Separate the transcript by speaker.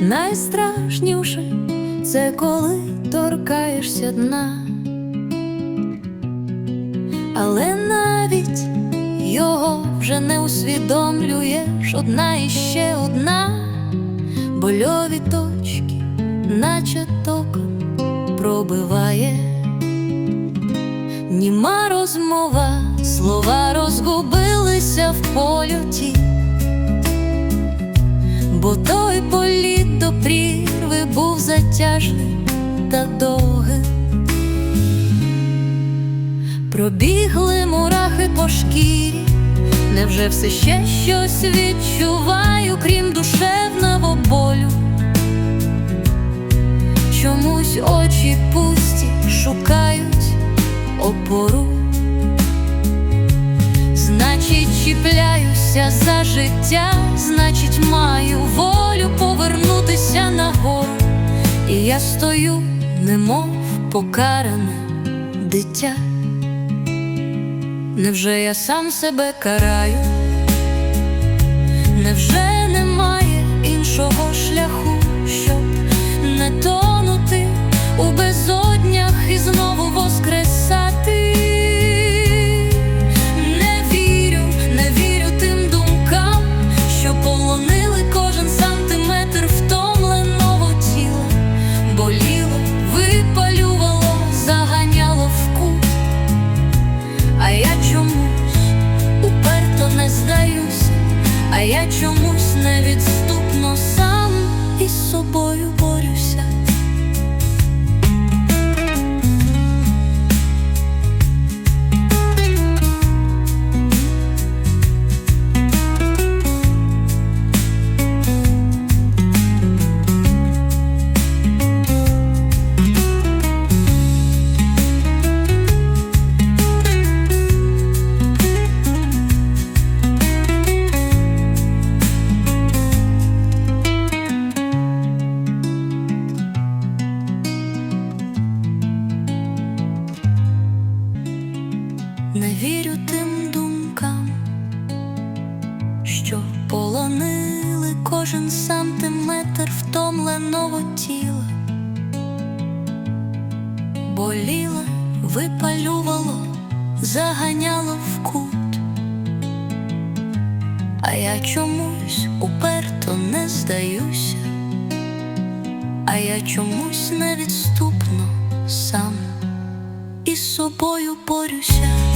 Speaker 1: найстрашніше це коли торкаєшся дна, але навіть його вже не усвідомлюєш одна і ще одна. Больові точки, наче током пробиває. Німа розмова, слова розгубилися в польоті, бо той політ до прірви був затяжним та довгим. Пробігли мурахи по шкірі, невже все ще щось відчуваю, крім душевного болю? Чомусь очі пусті шукають опору, чіпляюся за життя, значить, маю волю повернутися нагору, і я стою, немов покаране дитя. Невже я сам себе караю? Невже я чомусь Не вірю тим думкам, що полонили кожен сантиметр втомленого тіла, боліло, випалювало, заганяло в кут, а я чомусь уперто не здаюся, а я чомусь невідступно сам із собою борюся.